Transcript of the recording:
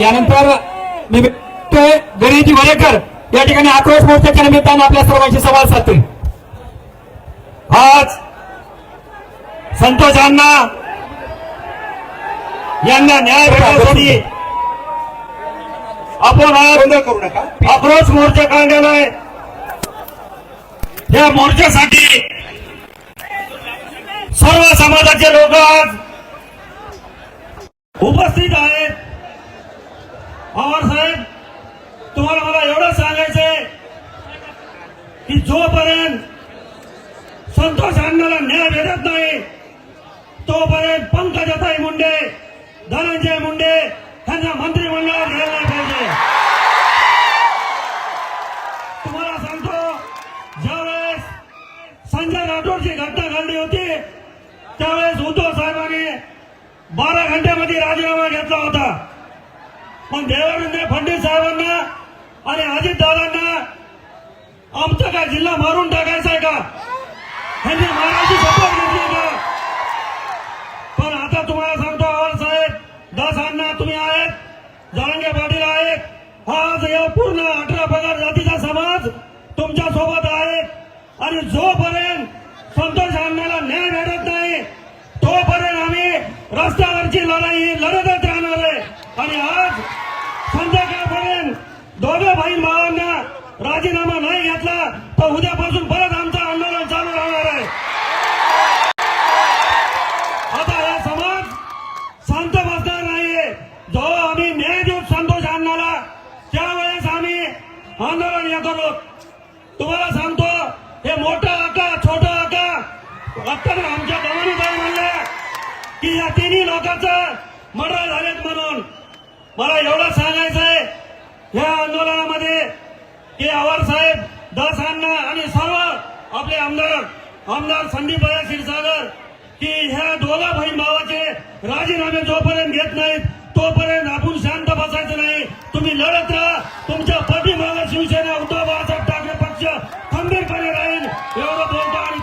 यानंतर मी भेटतोय गणेशजी वरेकर या ठिकाणी आक्रोश मोर्चाच्या निमित्तानं आपल्या सर्वांशी संवाद साधतील. आज संतोष अण्णा यांना न्याय भेटण्यासाठी आपण आज करू नका आक्रोश मोर्चा काढलेला आहे. या मोर्चासाठी सर्व समाजाचे लोक आज उपस्थित आहेत पवार साहेब तुम्हाला मला एवढं सांगायचंय की जोपर्यंत संतोष अण्णाला न्याय भेटत नाही तोपर्यंत पंकजाताई मुंडे धनंजय मुंडे यांना मंत्रिमंडळात घ्यायला पाहिजे. तुम्हाला सांगतो ज्यावेळेस संजय राठोडची घटना घडली होती त्यावेळेस उद्धव साहेबांनी बारा घंट्यामध्ये राजीनामा घेतला होता. पण देवेंद्र फडणवीस साहेबांना आणि अजित दादांना आमचा काय जिल्हा मारून टाकायचा आहे का? ह्यांनी मारायची शपथ घेतली का? पण आता तुम्हाला सांगतो आवाज साहेब दास अण्णा तुम्ही आहेत जरांगे पाटील आहेत. आज या पूर्ण अठरा पगार जातीचा समाज तुमच्यासोबत आहे. आणि जोपर्यंत संतोष अण्णाला न्याय भेटत नाही तोपर्यंत आम्ही रस्त्यावरची लढाई लढतच राहणार आहे. आणि आज संतोष दोघं बहीण भावांना राजीनामा नाही घेतला तर उद्यापासून परत आमचं आंदोलन चालू राहणार आहे. आता हा समाज शांत बसणार नाहीये. जो आम्ही न्याय देऊ संतोष आणणारा त्यावेळेस आम्ही आंदोलन हे करू. तुम्हाला सांगतो हे मोठं आका छोटं आका आता आमच्या गवानीबाई म्हणल्या की या तिन्ही लोकांचं मर्डर झालेत म्हणून. मला एवढं आहे या आंदोलनामध्ये की आवार साहेब दस अण्णा आणि सर्व आपले आमदार आमदार संदीप क्षीरसागर की ह्या दोघा बहीण भावाचे राजीनामे जोपर्यंत घेत नाहीत तोपर्यंत आपण शांत बसायचं नाही. तुम्ही लढत राहा. तुमच्या पाठीमागा शिवसेना उद्धव बाळासाहेब ठाकरे पक्ष खंबीरपणे राहील. एवढं बोलतो आणि